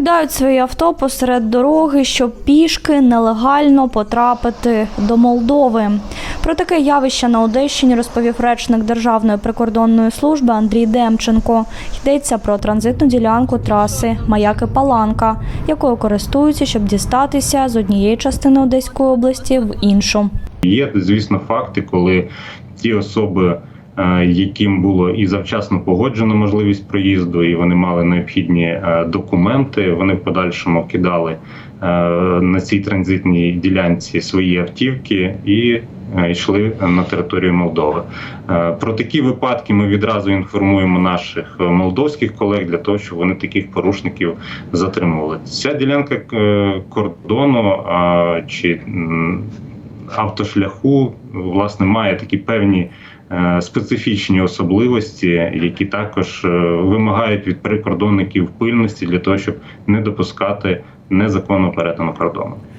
Покидають свої авто посеред дороги, щоб пішки нелегально потрапити до Молдови. Про таке явище на Одещині розповів речник Державної прикордонної служби Андрій Демченко. Йдеться про транзитну ділянку траси Маяки Паланка, якою користуються, щоб дістатися з однієї частини Одеської області в іншу. Є, звісно, факти, коли ті особи, яким було і завчасно погоджено можливість проїзду, і вони мали необхідні е, документи, вони в подальшому кидали е, на цій транзитній ділянці свої автівки і е, йшли на територію Молдови. Е, Про такі випадки ми відразу інформуємо наших е, молдовських колег для того, щоб вони таких порушників затримували. Ця ділянка е, кордону е, чи автошляху власне має такі певні е, специфічні особливості, які також е, вимагають від прикордонників пильності для того, щоб не допускати незаконного перетину кордону.